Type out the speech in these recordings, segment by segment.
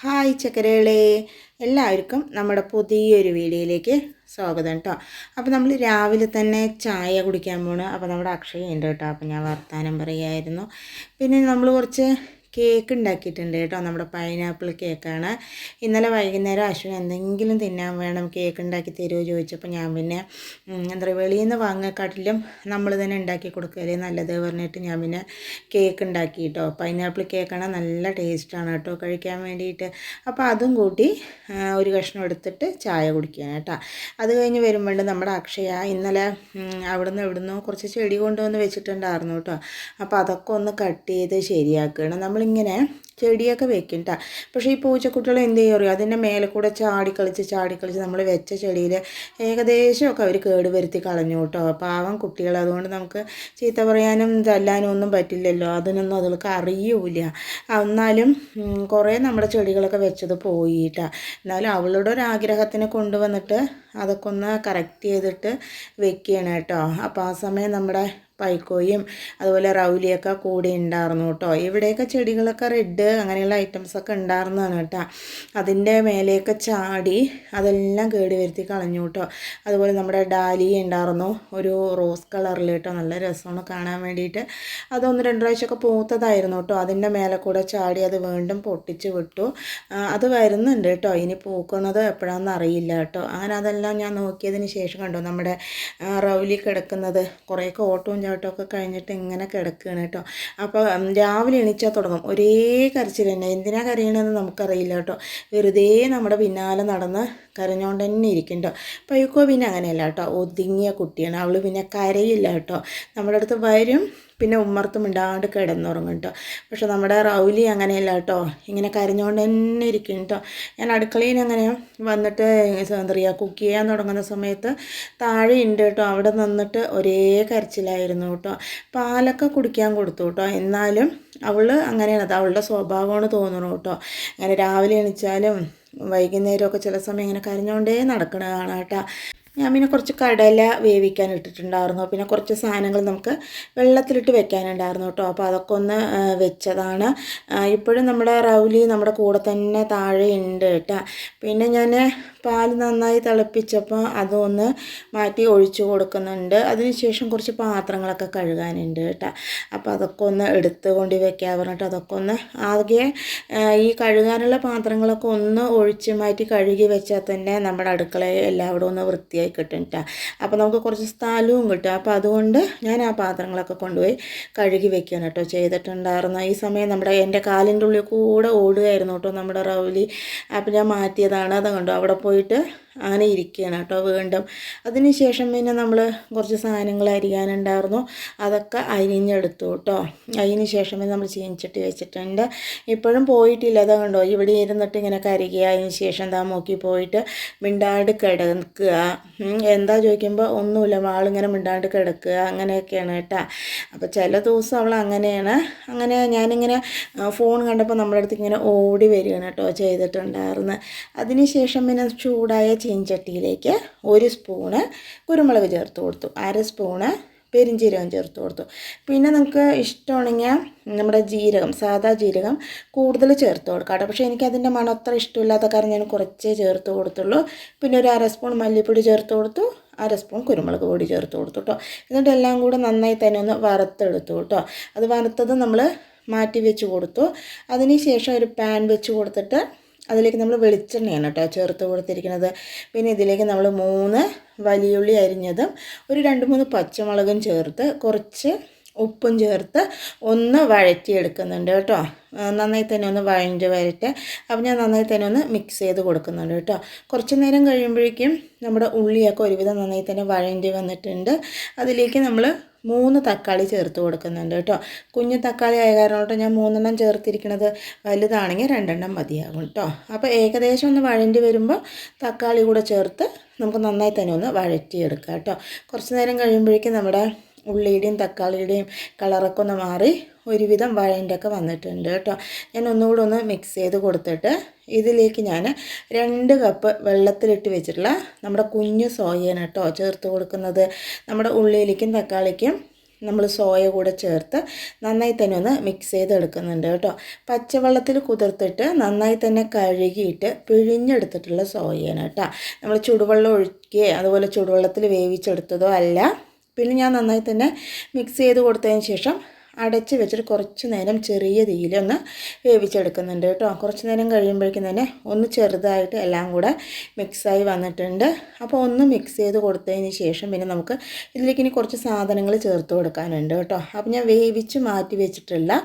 Hi ചക്കരകളെ. എല്ലാവർക്കും നമ്മുടെ പുതിയൊരു വീഡിയോയിലേക്ക് സ്വാഗതം കേട്ടോ. അപ്പോൾ നമ്മൾ രാവിലെ തന്നെ ചായ കുടിക്കാൻ പോണ്. അപ്പോൾ നമ്മുടെ അക്ഷയ ഉണ്ട് കേട്ടോ. അപ്പോൾ ഞാൻ വർത്തമാനം പറയുമായിരുന്നു പിന്നെ നമ്മൾ കുറച്ച് കേക്ക് ഉണ്ടാക്കിയിട്ടുണ്ട് കേട്ടോ നമ്മുടെ പൈനാപ്പിൾ കേക്കാണ് ഇന്നലെ വൈകുന്നേരം അശ്വിൻ എന്തെങ്കിലും തിന്നാൻ വേണം കേക്ക് ഉണ്ടാക്കി തരുമോ ചോദിച്ചപ്പോൾ ഞാൻ പിന്നെ എന്താ പറയുക വെളിയിൽ നിന്ന് വാങ്ങാക്കാട്ടിലും നമ്മൾ തന്നെ ഉണ്ടാക്കി കൊടുക്കുകയല്ലേ നല്ലത് പറഞ്ഞിട്ട് ഞാൻ പിന്നെ കേക്ക് ഉണ്ടാക്കി കേട്ടോ. പൈനാപ്പിൾ കേക്കാണ് നല്ല ടേസ്റ്റാണ് കേട്ടോ കഴിക്കാൻ വേണ്ടിയിട്ട്. അപ്പോൾ അതും കൂട്ടി ഒരു കഷ്ണം എടുത്തിട്ട് ചായ കുടിക്കുകയാണ് കേട്ടോ. അത് കഴിഞ്ഞ് വരുമ്പോൾ നമ്മുടെ അക്ഷയ ഇന്നലെ അവിടുന്ന് ഇവിടുന്ന് കുറച്ച് ചെടി കൊണ്ടുവന്ന് വെച്ചിട്ടുണ്ടായിരുന്നു കേട്ടോ. അപ്പോൾ അതൊക്കെ ഒന്ന് കട്ട് ചെയ്ത് ശരിയാക്കുകയാണ്. നമ്മളിങ്ങനെ ചെടിയൊക്കെ വെക്കും കേട്ടോ പക്ഷേ ഈ പൂച്ചക്കുട്ടികൾ എന്ത് ചെയ്യും അറിയുമോ അതിന്റെ മേലെ കൂടെ ചാടിക്കളിച്ച് ചാടിക്കളിച്ച് നമ്മൾ വെച്ച ചെടിയിൽ ഏകദേശമൊക്കെ അവർ കേട് വരുത്തി കളഞ്ഞു കേട്ടോ. പാവം കുട്ടികൾ. അതുകൊണ്ട് നമുക്ക് ചീത്ത പറയാനും തല്ലാനും ഒന്നും പറ്റില്ലല്ലോ. അതിനൊന്നും അതുകൾക്ക് അറിയൂല എന്നാലും കുറേ നമ്മുടെ ചെടികളൊക്കെ വെച്ചത് പോയിട്ടാ. എന്നാലും അവളുടെ ഒരു ആഗ്രഹത്തിന് കൊണ്ടുവന്നിട്ട് അതൊക്കെ ഒന്ന് കറക്റ്റ് ചെയ്തിട്ട് വെക്കുകയാണ് കേട്ടോ. അപ്പോൾ ആ സമയം നമ്മുടെ പൈക്കോയും അതുപോലെ റൗലിയൊക്കെ കൂടെ ഉണ്ടായിരുന്നു കേട്ടോ. ഇവിടെയൊക്കെ ചെടികളൊക്കെ റെഡ് അങ്ങനെയുള്ള ഐറ്റംസൊക്കെ ഉണ്ടായിരുന്നതാണ് കേട്ടോ. അതിന്റെ മേലെയൊക്കെ ചാടി അതെല്ലാം കേട് വരുത്തി കളഞ്ഞു കേട്ടോ. അതുപോലെ നമ്മുടെ ഡാലി ഉണ്ടായിരുന്നു ഒരു റോസ് കളറിൽ കേട്ടോ. നല്ല രസമാണ് കാണാൻ വേണ്ടിയിട്ട്. അതൊന്ന് രണ്ട് പ്രാവശ്യമൊക്കെ പൂത്തതായിരുന്നു കേട്ടോ. അതിന്റെ മേലെ കൂടെ ചാടി അത് വീണ്ടും പൊട്ടിച്ച് വിട്ടു. അത് വരുന്നുണ്ട് കേട്ടോ. ഇനി പൂക്കുന്നത് എപ്പോഴാണെന്ന് അറിയില്ല കേട്ടോ. അങ്ങനെ അതെല്ലാം ഞാൻ നോക്കിയതിന് ശേഷം കണ്ടോ നമ്മുടെ റൗലി കിടക്കുന്നത്. കുറേയൊക്കെ ഓട്ടവും ചാട്ടവും ഒക്കെ കഴിഞ്ഞിട്ട് ഇങ്ങനെ കിടക്കുകയാണ് കേട്ടോ. അപ്പോൾ രാവിലെ എണീച്ചാൽ തുടങ്ങും. ഒരേ കരച്ചിൽ തന്നെ. എന്തിനാ കരയണമെന്ന് നമുക്കറിയില്ല കേട്ടോ. വെറുതെ നമ്മുടെ പിന്നാലെ നടന്ന് കരഞ്ഞുകൊണ്ട് തന്നെ ഇരിക്കും കേട്ടോ പൈക്കോ പിന്നെ അങ്ങനെയല്ല കേട്ടോ ഒതുങ്ങിയ കുട്ടിയാണ്. അവൾ പിന്നെ കരയില്ല കേട്ടോ നമ്മുടെ അടുത്ത് വരും. പിന്നെ ഉമ്മർത്തും ഇണ്ടാണ്ട് കിടന്നുറങ്ങും കേട്ടോ പക്ഷെ നമ്മുടെ റൗലി അങ്ങനെയല്ല കേട്ടോ. ഇങ്ങനെ കരഞ്ഞുകൊണ്ട് തന്നെ ഇരിക്കും കേട്ടോ. ഞാൻ അടുക്കളയിൽ അങ്ങനെ വന്നിട്ട് എന്താ പറയുക കുക്ക് ചെയ്യാൻ തുടങ്ങുന്ന സമയത്ത് താഴെ ഉണ്ട് കേട്ടോ. അവിടെ നിന്നിട്ട് ഒരേ കരച്ചിലായിരുന്നു കേട്ടോ. പാലൊക്കെ കുടിക്കാൻ കൊടുത്തു കേട്ടോ. എന്നാലും അവൾ അങ്ങനെയാണ്. അത് അവളുടെ സ്വഭാവമാണ് തോന്നുന്നു കേട്ടോ. അങ്ങനെ രാവിലെ എണീച്ചാലും വൈകുന്നേരമൊക്കെ ചില സമയം ഇങ്ങനെ കരഞ്ഞുകൊണ്ടേ നടക്കണ കാണാം കേട്ടോ. ഞാൻ പിന്നെ കുറച്ച് കടല വേവിക്കാൻ ഇട്ടിട്ടുണ്ടായിരുന്നു. പിന്നെ കുറച്ച് സാധനങ്ങൾ നമുക്ക് വെള്ളത്തിലിട്ട് വെക്കാനുണ്ടായിരുന്നു കേട്ടോ. അപ്പോൾ അതൊക്കെ ഒന്ന് വെച്ചതാണ്. ഇപ്പോഴും നമ്മുടെ റൗലി നമ്മുടെ കൂടെ തന്നെ താഴെ ഉണ്ട് കേട്ടോ. പിന്നെ ഞാൻ പാൽ നന്നായി തിളപ്പിച്ചപ്പോൾ അതൊന്ന് മാറ്റി ഒഴിച്ചു കൊടുക്കുന്നുണ്ട്. അതിനുശേഷം കുറച്ച് പാത്രങ്ങളൊക്കെ കഴുകാനുണ്ട് കേട്ടോ. അപ്പോൾ അതൊക്കെ ഒന്ന് എടുത്ത് കൊണ്ട് വെക്കാൻ പറഞ്ഞിട്ട് അതൊക്കെ ഒന്ന് ആകെ ഈ കഴുകാനുള്ള പാത്രങ്ങളൊക്കെ ഒന്ന് ഒഴിച്ച് മാറ്റി കഴുകി വെച്ചാൽ തന്നെ നമ്മുടെ അടുക്കളയിൽ എല്ലാവരും ഒന്ന് വൃത്തിയായി കിട്ടും കേട്ടോ അപ്പോൾ നമുക്ക് കുറച്ച് സ്ഥലവും കിട്ടും. അപ്പോൾ അതുകൊണ്ട് ഞാൻ ആ പാത്രങ്ങളൊക്കെ കൊണ്ടുപോയി കഴുകി വെക്കുകയാണ് കേട്ടോ ചെയ്തിട്ടുണ്ടായിരുന്നു ഈ സമയം നമ്മുടെ എന്റെ കാലിന്റെ ഉള്ളിൽ കൂടെ ഓടുകയായിരുന്നു കേട്ടോ നമ്മുടെ റൗലി. അപ്പോൾ ഞാൻ മാറ്റിയതാണ്. അത് കണ്ടു അവിടെ പോയിട്ട് അങ്ങനെ ഇരിക്കുകയാണ് കേട്ടോ വീണ്ടും. അതിന് ശേഷം പിന്നെ നമ്മൾ കുറച്ച് സാധനങ്ങൾ അരിയാനുണ്ടായിരുന്നു. അതൊക്കെ അരിഞ്ഞെടുത്തു കേട്ടോ. അതിന് ശേഷം പിന്നെ നമ്മൾ ചീനിച്ചട്ടി വെച്ചിട്ടുണ്ട്. ഇപ്പോഴും പോയിട്ടില്ല അതാ കണ്ടോ? ഇവിടെ ഇരുന്നിട്ട് ഇങ്ങനെ കരുകുക അതിന് ശേഷം എന്താ നോക്കി പോയിട്ട് മിണ്ടാണ്ട് കിടക്കുക. എന്താ ചോദിക്കുമ്പോൾ ഒന്നുമില്ല. ആളിങ്ങനെ മിണ്ടാണ്ട് കിടക്കുക. അങ്ങനെയൊക്കെയാണ് കേട്ടോ. അപ്പോൾ ചില ദിവസം അവൾ അങ്ങനെയാണ്. അങ്ങനെ ഞാനിങ്ങനെ ഫോൺ കണ്ടപ്പോൾ നമ്മുടെ അടുത്ത് ഇങ്ങനെ ഓടി വരികയാണ് കേട്ടോ ചെയ്തിട്ടുണ്ടായിരുന്നു. അതിന് ശേഷം പിന്നെ ചൂടായ ചീൻചട്ടിയിലേക്ക് ഒരു സ്പൂണ് കുരുമുളക് ചേർത്ത് കൊടുത്തു. അര സ്പൂണ് പെരിഞ്ജീരകം ചേർത്ത് കൊടുത്തു. പിന്നെ നിങ്ങൾക്ക് ഇഷ്ടമാണെങ്കിൽ നമ്മുടെ ജീരകം സാധാ ജീരകം കൂടുതൽ ചേർത്ത് കൊടുക്കാം കേട്ടോ. പക്ഷേ എനിക്കതിന്റെ മണം അത്ര ഇഷ്ടമില്ലാത്ത കാരണം ഞാൻ കുറച്ചേ ചേർത്ത് കൊടുത്തുള്ളൂ. പിന്നെ ഒരു അര സ്പൂൺ മല്ലിപ്പൊടി ചേർത്ത് കൊടുത്തു. അര സ്പൂൺ കുരുമുളക് പൊടി ചേർത്ത് കൊടുത്തു കേട്ടോ. എന്നിട്ട് എല്ലാം കൂടെ നന്നായി തന്നെ ഒന്ന് വറുത്തെടുത്തു കേട്ടോ. അത് വറുത്തത് നമ്മൾ മാറ്റി വെച്ച് കൊടുത്തു. അതിന് ശേഷം ഒരു പാൻ വെച്ച് കൊടുത്തിട്ട് അതിലേക്ക് നമ്മൾ വെളിച്ചെണ്ണയാണ് കേട്ടോ ചേർത്ത് കൊടുത്തിരിക്കുന്നത്. പിന്നെ ഇതിലേക്ക് നമ്മൾ മൂന്ന് വലിയുള്ളി അരിഞ്ഞതും ഒരു രണ്ട് മൂന്ന് പച്ചമുളകും ചേർത്ത് കുറച്ച് ഉപ്പും ചേർത്ത് ഒന്ന് വഴറ്റിയെടുക്കുന്നുണ്ട് കേട്ടോ. നന്നായി തന്നെ ഒന്ന് വഴഞ്ഞ് വരട്ടെ. അപ്പം ഞാൻ നന്നായി തന്നെ ഒന്ന് മിക്സ് ചെയ്ത് കൊടുക്കുന്നുണ്ട് കേട്ടോ. കുറച്ച് നേരം കഴിയുമ്പോഴേക്കും നമ്മുടെ ഉള്ളിയൊക്കെ ഒരുവിധം നന്നായി തന്നെ വഴഞ്ഞ് വന്നിട്ടുണ്ട്. അതിലേക്ക് നമ്മൾ മൂന്ന് തക്കാളി ചേർത്ത് കൊടുക്കുന്നുണ്ട് കേട്ടോ. കുഞ്ഞു തക്കാളി ആയ കാരണം ഞാൻ മൂന്നെണ്ണം ചേർത്തിരിക്കുന്നത് വലുതാണെങ്കിൽ രണ്ടെണ്ണം മതിയാകും കേട്ടോ. അപ്പോൾ ഏകദേശം ഒന്ന് വഴണ്ടി വരുമ്പോൾ തക്കാളി കൂടെ ചേർത്ത് നമുക്ക് നന്നായി തന്നെ ഒന്ന് വഴറ്റിയെടുക്കാം കേട്ടോ. കുറച്ച് നേരം കഴിയുമ്പോഴേക്കും നമ്മുടെ ഉള്ളിയുടെയും തക്കാളിയുടെയും കളറൊക്കെ ഒന്ന് മാറി ഒരുവിധം വഴന്റെയൊക്കെ വന്നിട്ടുണ്ട് കേട്ടോ. ഞാൻ ഒന്നുകൂടെ ഒന്ന് മിക്സ് ചെയ്ത് കൊടുത്തിട്ട് ഇതിലേക്ക് ഞാൻ രണ്ട് കപ്പ് വെള്ളത്തിലിട്ട് വെച്ചിട്ടുള്ള നമ്മുടെ കുഞ്ഞു സോയയാണ് കേട്ടോ ചേർത്ത് കൊടുക്കുന്നത്. നമ്മുടെ ഉള്ളിയിലേക്കും തക്കാളിക്കും നമ്മൾ സോയ കൂടെ ചേർത്ത് നന്നായി തന്നെ ഒന്ന് മിക്സ് ചെയ്തെടുക്കുന്നുണ്ട് കേട്ടോ. പച്ചവെള്ളത്തിൽ കുതിർത്തിട്ട് നന്നായി തന്നെ കഴുകിയിട്ട് പിഴിഞ്ഞെടുത്തിട്ടുള്ള സോയയാണ് കേട്ടോ. നമ്മൾ ചുടുവെള്ളം ഒഴിക്കുകയോ അതുപോലെ ചുടുവെള്ളത്തിൽ വേവിച്ചെടുത്തതോ അല്ല പിന്നെ ഞാൻ നന്നായി തന്നെ മിക്സ് ചെയ്ത് കൊടുത്തതിന് ശേഷം അടച്ച് വെച്ചിട്ട് കുറച്ച് നേരം ചെറിയ തീയിലൊന്ന് വേവിച്ചെടുക്കുന്നുണ്ട് കേട്ടോ. കുറച്ച് നേരം കഴിയുമ്പോഴേക്കും തന്നെ ഒന്ന് ചെറുതായിട്ട് എല്ലാം കൂടെ മിക്സായി വന്നിട്ടുണ്ട്. അപ്പോൾ ഒന്ന് മിക്സ് ചെയ്ത് കൊടുത്തതിന് ശേഷം പിന്നെ നമുക്ക് ഇതിലേക്ക് ഇനി കുറച്ച് സാധനങ്ങൾ ചേർത്ത് കൊടുക്കാനുണ്ട് കേട്ടോ. അപ്പോൾ ഞാൻ വേവിച്ച് മാറ്റി വെച്ചിട്ടുള്ള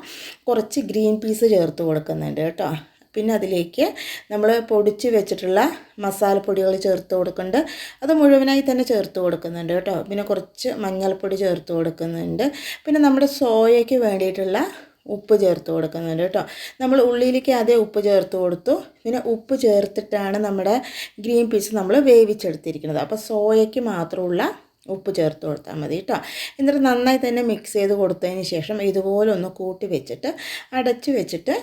കുറച്ച് ഗ്രീൻ പീസ് ചേർത്ത് കൊടുക്കുന്നുണ്ട് കേട്ടോ. പിന്നെ അതിലേക്ക് നമ്മൾ പൊടിച്ച് വെച്ചിട്ടുള്ള മസാലപ്പൊടികൾ ചേർത്ത് കൊടുക്കുന്നുണ്ട്. അത് മുഴുവനായി തന്നെ ചേർത്ത് കൊടുക്കുന്നുണ്ട് കേട്ടോ. പിന്നെ കുറച്ച് മഞ്ഞൾപ്പൊടി ചേർത്ത് കൊടുക്കുന്നുണ്ട്. പിന്നെ നമ്മുടെ സോയയ്ക്ക് വേണ്ടിയിട്ടുള്ള ഉപ്പ് ചേർത്ത് കൊടുക്കുന്നുണ്ട് കേട്ടോ. നമ്മൾ ഉള്ളിയിലേക്ക് അതേ ഉപ്പ് ചേർത്ത് കൊടുത്തു. പിന്നെ ഉപ്പ് ചേർത്തിട്ടാണ് നമ്മുടെ ഗ്രീൻ പീസ് നമ്മൾ വേവിച്ചെടുത്തിരിക്കുന്നത്. അപ്പോൾ സോയയ്ക്ക് മാത്രമുള്ള ഉപ്പ് ചേർത്ത് കൊടുത്താൽ മതി കേട്ടോ. എന്നിട്ട് നന്നായി തന്നെ മിക്സ് ചെയ്ത് കൊടുത്തതിന് ശേഷം ഇതുപോലെ ഒന്ന് കൂട്ടി വെച്ചിട്ട് അടച്ച് വെച്ചിട്ട്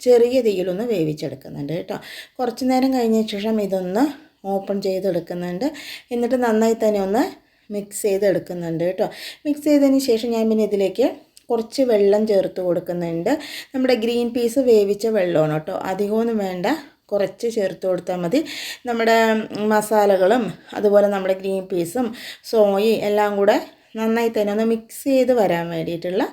ചെറിയ തീയിലൊന്ന് വേവിച്ചെടുക്കുന്നുണ്ട് കേട്ടോ. കുറച്ച് നേരം കഴിഞ്ഞ ശേഷം ഇതൊന്ന് ഓപ്പൺ ചെയ്തെടുക്കുന്നുണ്ട്. എന്നിട്ട് നന്നായി തന്നെ ഒന്ന് മിക്സ് ചെയ്തെടുക്കുന്നുണ്ട് കേട്ടോ. മിക്സ് ചെയ്തതിന് ശേഷം ഞാൻ പിന്നെ ഇതിലേക്ക് കുറച്ച് വെള്ളം ചേർത്ത് കൊടുക്കുന്നുണ്ട്. നമ്മുടെ ഗ്രീൻ പീസ് വേവിച്ച വെള്ളമാണ് കേട്ടോ. അധികമൊന്നും വേണ്ട. കുറച്ച് ചേർത്ത് കൊടുത്താൽ മതി. നമ്മുടെ മസാലകളും അതുപോലെ നമ്മുടെ ഗ്രീൻ പീസും സോയി എല്ലാം കൂടെ നന്നായി തന്നെ ഒന്ന് മിക്സ് ചെയ്ത് വരാൻ വേണ്ടിയിട്ടുള്ള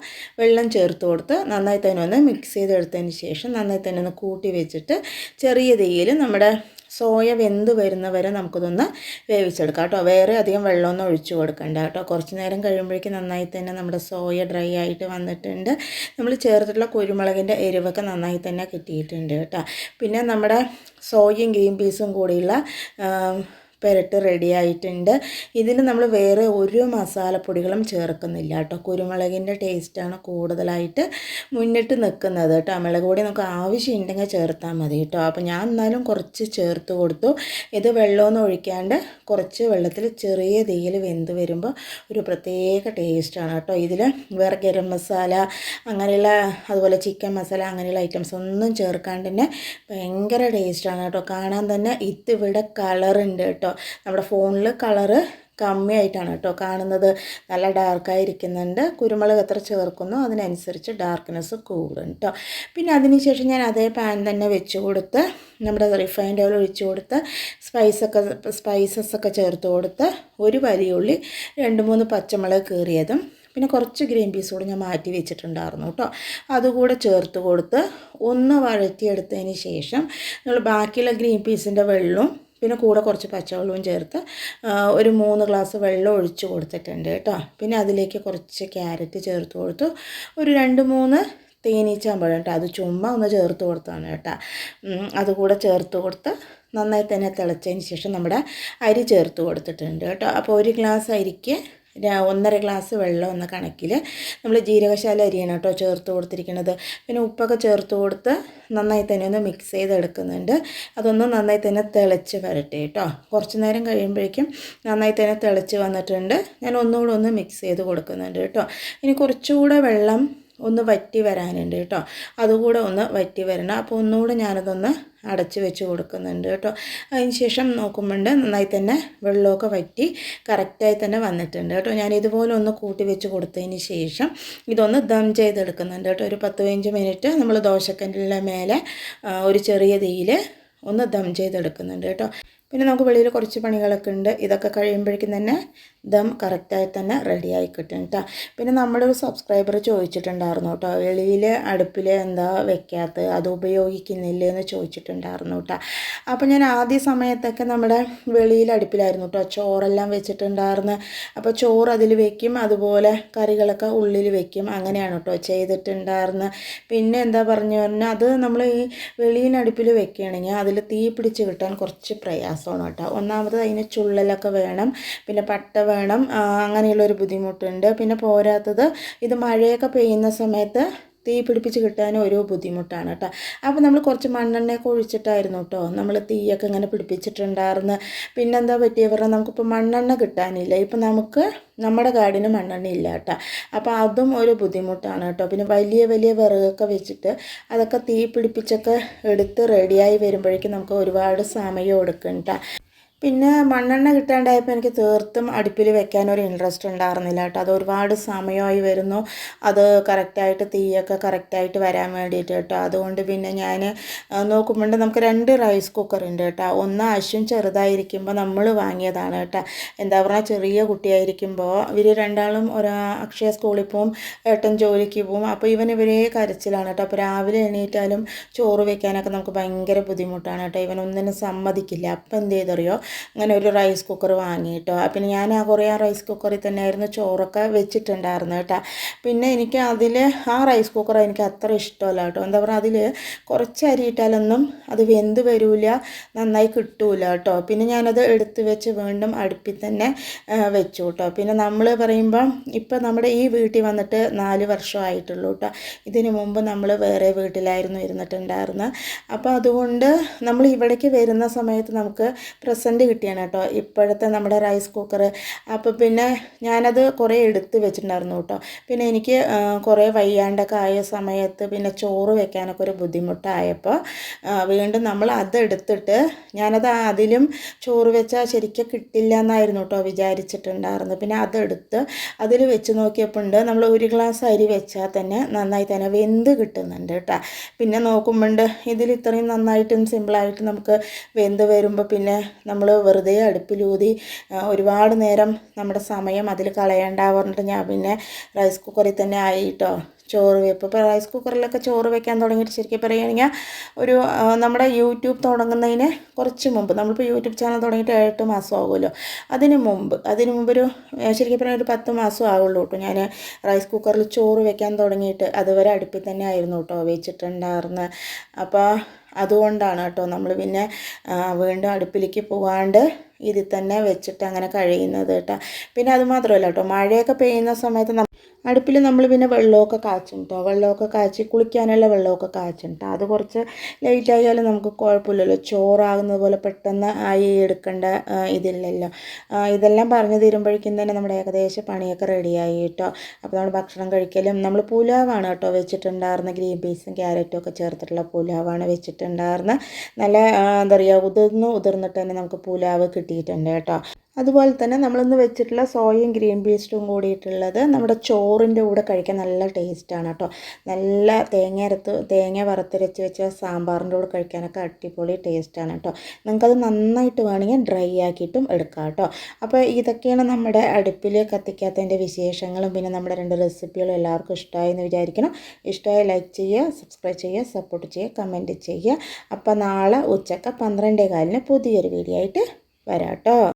വെള്ളം ചേർത്ത് കൊടുത്ത് നന്നായി തന്നെ ഒന്ന് മിക്സ് ചെയ്തെടുത്തതിന് ശേഷം നന്നായി തന്നെ ഒന്ന് കൂട്ടി വെച്ചിട്ട് ചെറിയ തീയിൽ നമ്മുടെ സോയ വെന്ത് വരുന്ന വരെ നമുക്കിതൊന്ന് വേവിച്ചെടുക്കാം കേട്ടോ. വേറെ അധികം വെള്ളമൊന്നും ഒഴിച്ചു കൊടുക്കണ്ട കേട്ടോ. കുറച്ച് നേരം കഴിയുമ്പോഴേക്കും നന്നായി തന്നെ നമ്മുടെ സോയ ഡ്രൈ ആയിട്ട് വന്നിട്ടുണ്ട്. നമ്മൾ ചേർത്തിട്ടുള്ള കുരുമുളകിന്റെ എരിവൊക്കെ നന്നായി തന്നെ കിട്ടിയിട്ടുണ്ട് കേട്ടോ. പിന്നെ നമ്മുടെ സോയയും ഗ്രീൻ പീസും കൂടിയുള്ള പെരട്ട് റെഡി ആയിട്ടുണ്ട്. നമ്മൾ വേറെ ഒരു മസാലപ്പൊടികളും ചേർക്കുന്നില്ല കേട്ടോ. കുരുമുളകിന്റെ ടേസ്റ്റാണ് കൂടുതലായിട്ട് മുന്നിട്ട് നിൽക്കുന്നത് കേട്ടോ. മുളക് പൊടി നമുക്ക് ആവശ്യമുണ്ടെങ്കിൽ ചേർത്താൽ മതി കേട്ടോ. അപ്പോൾ ഞാൻ എന്നാലും കുറച്ച് ചേർത്ത് കൊടുത്തു. ഇത് വെള്ളമൊന്നും ഒഴിക്കാണ്ട് കുറച്ച് വെള്ളത്തിൽ ചെറിയ തീയിൽ വെന്ത് വരുമ്പോൾ ഒരു പ്രത്യേക ടേസ്റ്റാണ് കേട്ടോ. ഇതിൽ വേറെ ഗരം മസാല അങ്ങനെയുള്ള അതുപോലെ ചിക്കൻ മസാല അങ്ങനെയുള്ള ഐറ്റംസ് ഒന്നും ചേർക്കാണ്ട് തന്നെ ഭയങ്കര ടേസ്റ്റാണ് കേട്ടോ. കാണാൻ തന്നെ ഇതിവിടെ കളറുണ്ട് കേട്ടോ. നമ്മുടെ ഫോണിൽ കളറ് കമ്മിയായിട്ടാണ് കേട്ടോ കാണുന്നത്. നല്ല ഡാർക്കായിരിക്കുന്നുണ്ട് കുരുമുളക് എത്ര ചേർക്കുന്നു അതിനനുസരിച്ച് ഡാർക്ക്നെസ് കൂടും കേട്ടോ. പിന്നെ അതിനുശേഷം ഞാൻ അതേ പാൻ തന്നെ വെച്ച് കൊടുത്ത് നമ്മുടെ റിഫൈൻഡ് ഓയിൽ ഒഴിച്ച് കൊടുത്ത് സ്പൈസൊക്കെ സ്പൈസസ് ഒക്കെ ചേർത്ത് കൊടുത്ത് ഒരു വലിയുള്ളി രണ്ട് മൂന്ന് പച്ചമുളക് കീറിയതും പിന്നെ കുറച്ച് ഗ്രീൻ പീസ് കൂടി ഞാൻ മാറ്റി വെച്ചിട്ടുണ്ടായിരുന്നു കേട്ടോ. അതുകൂടെ ചേർത്ത് കൊടുത്ത് ഒന്ന് വഴറ്റിയെടുത്തതിന് ശേഷം നമ്മൾ ബാക്കിയുള്ള ഗ്രീൻ പീസിന്റെ വെള്ളവും പിന്നെ കൂടെ കുറച്ച് പച്ചവെള്ളവും ചേർത്ത് ഒരു മൂന്ന് ഗ്ലാസ് വെള്ളം ഒഴിച്ച് കൊടുത്തിട്ടുണ്ട് കേട്ടോ. പിന്നെ അതിലേക്ക് കുറച്ച് ക്യാരറ്റ് ചേർത്ത് കൊടുത്തു. ഒരു രണ്ട് മൂന്ന് തേനീച്ചാമ്പഴം കേട്ടോ. അത് ചുമ്മാ ഒന്ന് ചേർത്ത് കൊടുത്താണ് കേട്ടോ. അതുകൂടെ ചേർത്ത് കൊടുത്ത് നന്നായി തന്നെ തിളച്ചതിന് ശേഷം നമ്മുടെ അരി ചേർത്ത് കൊടുത്തിട്ടുണ്ട് കേട്ടോ. അപ്പോൾ ഒരു ഗ്ലാസ് അരിക്ക് ഒന്നര ഗ്ലാസ് വെള്ളം എന്ന കണക്കിൽ നമ്മൾ ജീരകശാല അരിയാണ് കേട്ടോ ചേർത്ത് കൊടുത്തിരിക്കുന്നത്. പിന്നെ ഉപ്പൊക്കെ ചേർത്ത് കൊടുത്ത് നന്നായി തന്നെ ഒന്ന് മിക്സ് ചെയ്തെടുക്കുന്നുണ്ട്. അതൊന്ന് നന്നായി തന്നെ തിളച്ച് വരട്ടെ കേട്ടോ. കുറച്ച് നേരം കഴിയുമ്പോഴേക്കും നന്നായി തന്നെ തിളച്ച് വന്നിട്ടുണ്ട്. ഞാൻ ഒന്നുകൂടെ ഒന്ന് മിക്സ് ചെയ്ത് കൊടുക്കുന്നുണ്ട് കേട്ടോ. ഇനി കുറച്ചുകൂടെ വെള്ളം ഒന്ന് വറ്റി വരാനുണ്ട് കേട്ടോ. അതുകൂടെ ഒന്ന് വറ്റി വരണം. അപ്പോൾ ഒന്നുകൂടെ ഞാനതൊന്ന് അടച്ച് വെച്ച് കൊടുക്കുന്നുണ്ട് കേട്ടോ. അതിന് ശേഷം നോക്കുമ്പോണ്ട് നന്നായി തന്നെ വെള്ളമൊക്കെ വറ്റി കറക്റ്റായി തന്നെ വന്നിട്ടുണ്ട് കേട്ടോ. ഞാൻ ഇതുപോലെ ഒന്ന് കൂട്ടി വെച്ച് കൊടുത്തതിന് ശേഷം ഇതൊന്ന് ദം ചെയ്തെടുക്കുന്നുണ്ട് കേട്ടോ. ഒരു പത്ത് പതിനഞ്ച് മിനിറ്റ് നമ്മൾ ദോശക്കല്ലിന്റെ മേലെ ഒരു ചെറിയ തീയിൽ ഒന്ന് ദം ചെയ്തെടുക്കുന്നുണ്ട് കേട്ടോ. പിന്നെ നമുക്ക് വെളിയിൽ കുറച്ച് പണികളൊക്കെ ഉണ്ട്. ഇതൊക്കെ കഴിയുമ്പോഴേക്കും തന്നെ ദം കറക്റ്റായി തന്നെ റെഡിയായി കിട്ടും കേട്ടോ പിന്നെ നമ്മുടെ ഒരു സബ്സ്ക്രൈബർ ചോദിച്ചിട്ടുണ്ടായിരുന്നു കേട്ടോ വെളിയിൽ അടുപ്പിൽ എന്താ വെക്കാത്ത അത് ഉപയോഗിക്കുന്നില്ല എന്ന് ചോദിച്ചിട്ടുണ്ടായിരുന്നു കേട്ടോ അപ്പോൾ ഞാൻ ആദ്യ സമയത്തൊക്കെ നമ്മുടെ വെളിയിൽ അടുപ്പിലായിരുന്നു കേട്ടോ ചോറെല്ലാം വെച്ചിട്ടുണ്ടായിരുന്നു. അപ്പോൾ ചോറ് അതിൽ വെക്കും. അതുപോലെ കറികളൊക്കെ ഉള്ളിൽ വെക്കും. അങ്ങനെയാണ് കേട്ടോ ചെയ്തിട്ടുണ്ടായിരുന്നു പിന്നെ എന്താ പറഞ്ഞു പറഞ്ഞാൽ അത് നമ്മൾ ഈ വെളിയിൽ അടുപ്പിൽ വെക്കുകയാണെങ്കിൽ അതിൽ തീ പിടിച്ച് കിട്ടാൻ കുറച്ച് പ്രയാസമാണ് കേട്ടോ ഒന്നാമത് അതിന് ചുള്ളലൊക്കെ വേണം. പിന്നെ പട്ട വേണം. അങ്ങനെയുള്ളൊരു ബുദ്ധിമുട്ടുണ്ട്. പിന്നെ പോരാത്തത് ഇത് മഴയൊക്കെ പെയ്യുന്ന സമയത്ത് തീ പിടിപ്പിച്ച് കിട്ടാനും ഒരു ബുദ്ധിമുട്ടാണ് കേട്ടോ. അപ്പോൾ നമ്മൾ കുറച്ച് മണ്ണെണ്ണയൊക്കെ ഒഴിച്ചിട്ടായിരുന്നു കേട്ടോ. നമ്മൾ തീയൊക്കെ ഇങ്ങനെ പിടിപ്പിച്ചിട്ടുണ്ടായിരുന്നു. പിന്നെന്താ പറ്റിയ? പറഞ്ഞാൽ നമുക്കിപ്പോൾ മണ്ണെണ്ണ കിട്ടാനില്ല. ഇപ്പം നമുക്ക് നമ്മുടെ കാടിന് മണ്ണെണ്ണ ഇല്ല കേട്ടോ. അപ്പോൾ അതും ഒരു ബുദ്ധിമുട്ടാണ് കേട്ടോ. പിന്നെ വലിയ വലിയ വിറകൊക്കെ വെച്ചിട്ട് അതൊക്കെ തീ പിടിപ്പിച്ചൊക്കെ എടുത്ത് റെഡിയായി വരുമ്പോഴേക്കും നമുക്ക് ഒരുപാട് സമയം എടുക്കും കേട്ടോ. പിന്നെ മണ്ണെണ്ണ കിട്ടാണ്ടായപ്പോൾ എനിക്ക് തീർത്തും അടുപ്പിൽ വെക്കാൻ ഒരു ഇൻട്രസ്റ്റ് ഉണ്ടായിരുന്നില്ല കേട്ടോ. അത് ഒരുപാട് സമയമായി വരുന്നു. അത് കറക്റ്റായിട്ട് തീയൊക്കെ കറക്റ്റായിട്ട് വരാൻ വേണ്ടിയിട്ട് കേട്ടോ. അതുകൊണ്ട് പിന്നെ ഞാൻ നോക്കുമ്പോൾ നമുക്ക് രണ്ട് റൈസ് കുക്കർ ഉണ്ട് കേട്ടോ. ഒന്ന് അശ്വൻ ചെറുതായിരിക്കുമ്പോൾ നമ്മൾ വാങ്ങിയതാണ് കേട്ടോ. എന്താ പറയുക ചെറിയ കുട്ടിയായിരിക്കുമ്പോൾ ഇവർ രണ്ടാളും ഒരു അക്ഷയ സ്കൂളിൽ പോവും ഏട്ടൻ ജോലിക്ക് പോവും. അപ്പോൾ ഇവൻ ഇവരെ കരച്ചിലാണ് കേട്ടോ. അപ്പോൾ രാവിലെ എണീറ്റാലും ചോറ് വെക്കാനൊക്കെ നമുക്ക് ഭയങ്കര ബുദ്ധിമുട്ടാണ് കേട്ടോ. ഇവനൊന്നിനും സമ്മതിക്കില്ല. അപ്പം എന്ത് ചെയ്തറിയോ അങ്ങനെ ഒരു റൈസ് കുക്കർ വാങ്ങിയിട്ടോ. പിന്നെ ഞാൻ ആ കുറേ ആ റൈസ് കുക്കറിൽ തന്നെയായിരുന്നു ചോറൊക്കെ വെച്ചിട്ടുണ്ടായിരുന്നു കേട്ടോ. പിന്നെ എനിക്ക് അതിൽ ആ റൈസ് കുക്കർ എനിക്ക് അത്ര ഇഷ്ടമല്ല കേട്ടോ. എന്താ പറയുക അതിൽ കുറച്ച് അരി ഇട്ടാലൊന്നും അത് വെന്ത് വരില്ല നന്നായി കിട്ടൂല കേട്ടോ. പിന്നെ ഞാനത് എടുത്ത് വെച്ച് വീണ്ടും അടുപ്പിൽ തന്നെ വെച്ചു കേട്ടോ. പിന്നെ നമ്മൾ പറയുമ്പം ഇപ്പം നമ്മുടെ ഈ വീട്ടിൽ വന്നിട്ട് നാല് വർഷമായിട്ടുള്ളൂ കേട്ടോ. ഇതിനു മുമ്പ് നമ്മൾ വേറെ വീട്ടിലായിരുന്നു ഇരുന്നിട്ടുണ്ടായിരുന്നത്. അപ്പോൾ അതുകൊണ്ട് നമ്മൾ ഇവിടേക്ക് വരുന്ന സമയത്ത് നമുക്ക് പ്രസന്റ് കിട്ടിയാണ് കേട്ടോ. ഇപ്പോഴത്തെ നമ്മുടെ റൈസ് കുക്കർ അപ്പോൾ പിന്നെ ഞാനത് കുറേ എടുത്ത് വെച്ചിട്ടുണ്ടായിരുന്നു കേട്ടോ. പിന്നെ എനിക്ക് കുറേ വയ്യാണ്ടൊക്കെ ആയ സമയത്ത് പിന്നെ ചോറ് വെക്കാനൊക്കെ ഒരു ബുദ്ധിമുട്ടായപ്പോൾ വീണ്ടും നമ്മൾ അതെടുത്തിട്ട് ഞാനത് അതിലും ചോറ് വെച്ചാൽ ശരിക്കും കിട്ടില്ല എന്നായിരുന്നു കേട്ടോ വിചാരിച്ചിട്ടുണ്ടായിരുന്നു പിന്നെ അതെടുത്ത് അതിൽ വെച്ച് നോക്കിയപ്പോൾ ഉണ്ട് നമ്മൾ ഒരു ഗ്ലാസ് അരി വെച്ചാൽ തന്നെ നന്നായി തന്നെ വെന്ത് കിട്ടുന്നുണ്ട് കേട്ടോ. പിന്നെ നോക്കുമ്പോൾ ഇതിൽ ഇത്രയും നന്നായിട്ടും സിമ്പിളായിട്ട് നമുക്ക് വെന്ത് വരുമ്പോൾ പിന്നെ നമ്മൾ വെറുതെ അടുപ്പിലൂതി ഒരുപാട് നേരം നമ്മുടെ സമയം അതിൽ കളയേണ്ട പറഞ്ഞിട്ട് ഞാൻ പിന്നെ റൈസ് കുക്കറിൽ തന്നെ ആയിട്ടോ ചോറ് വെപ്പ് ഇപ്പോൾ റൈസ് കുക്കറിലൊക്കെ ചോറ് വെക്കാൻ തുടങ്ങിയിട്ട് ശരിക്കും പറയുകയാണെങ്കിൽ ഒരു നമ്മുടെ യൂട്യൂബ് തുടങ്ങുന്നതിന് കുറച്ച് മുമ്പ് നമ്മളിപ്പോൾ യൂട്യൂബ് ചാനൽ തുടങ്ങിയിട്ട് എട്ട് മാസം ആകുമല്ലോ അതിന് മുമ്പ് അതിന് മുമ്പ് ഒരു ശരിക്കും പറഞ്ഞാൽ ഒരു പത്ത് മാസം ആവുള്ളൂ കേട്ടോ ഞാൻ റൈസ് കുക്കറിൽ ചോറ് വെക്കാൻ തുടങ്ങിയിട്ട് അതുവരെ അടുപ്പിൽ തന്നെ ആയിരുന്നു കേട്ടോ വെച്ചിട്ടുണ്ടായിരുന്നത് അപ്പോൾ അതുകൊണ്ടാണ് കേട്ടോ നമ്മൾ പിന്നെ വീണ്ടും അടുപ്പിലേക്ക് പോകാണ്ട് ഇതിൽ തന്നെ വെച്ചിട്ട് അങ്ങനെ കഴിയുന്നത് കേട്ടോ. പിന്നെ അത് മാത്രമല്ല കേട്ടോ മഴയൊക്കെ പെയ്യുന്ന സമയത്ത് അടുപ്പിൽ നമ്മൾ പിന്നെ വെള്ളമൊക്കെ കാച്ചും കേട്ടോ. വെള്ളമൊക്കെ കാച്ചി കുളിക്കാനുള്ള വെള്ളമൊക്കെ കാച്ചും കേട്ടോ. അത് കുറച്ച് ലേറ്റ് ആയാലും നമുക്ക് കുഴപ്പമില്ലല്ലോ. ചോറാകുന്നത് പോലെ പെട്ടെന്ന് ആയി എടുക്കേണ്ട ഇതില്ലല്ലോ. ഇതെല്ലാം പറഞ്ഞു തീരുമ്പോഴേക്കും തന്നെ നമ്മുടെ ഏകദേശം പണിയൊക്കെ റെഡിയായി കേട്ടോ. അപ്പോൾ നമ്മൾ ഭക്ഷണം കഴിക്കലും നമ്മൾ പുലാവാണ് കേട്ടോ വെച്ചിട്ടുണ്ടായിരുന്ന ഗ്രീൻ പീസും ക്യാരറ്റും ഒക്കെ ചേർത്തിട്ടുള്ള പുലാവാണ് വെച്ചിട്ടുണ്ടായിരുന്നത്. നല്ല എന്താ പറയുക ഉതിർന്ന് ഉതിർന്നിട്ട് തന്നെ നമുക്ക് പുലാവ് കിട്ടിയിട്ടുണ്ട് കേട്ടോ അതുപോലെ തന്നെ നമ്മളിന്ന് വെച്ചിട്ടുള്ള സോയയും ഗ്രീൻ പേസ്റ്റും കൂടിയിട്ടുള്ളത് നമ്മുടെ ചോറിന്റെ കൂടെ കഴിക്കാൻ നല്ല ടേസ്റ്റാണ് കേട്ടോ. നല്ല തേങ്ങ അരത്ത് തേങ്ങ വറുത്തരച്ച് വെച്ച സാമ്പാറിന്റെ കൂടെ കഴിക്കാനൊക്കെ അടിപൊളി ടേസ്റ്റാണ് കേട്ടോ. നിങ്ങൾക്കത് നന്നായിട്ട് വേണമെങ്കിൽ ഡ്രൈ ആക്കിയിട്ടും എടുക്കാം കേട്ടോ. അപ്പോൾ ഇതൊക്കെയാണ് നമ്മുടെ അടുപ്പിൽ കത്തിക്കാത്തതിന്റെ വിശേഷങ്ങളും. പിന്നെ നമ്മുടെ രണ്ട് റെസിപ്പികളും എല്ലാവർക്കും ഇഷ്ടമായി എന്ന് വിചാരിക്കണം ഇഷ്ടമായി ലൈക്ക് ചെയ്യുക സബ്സ്ക്രൈബ് ചെയ്യുക സപ്പോർട്ട് ചെയ്യുക കമന്റ് ചെയ്യുക. അപ്പോൾ നാളെ ഉച്ചയ്ക്ക് പന്ത്രണ്ടേ കാലിന് പുതിയൊരു വീഡിയോ ആയിട്ട് വരാം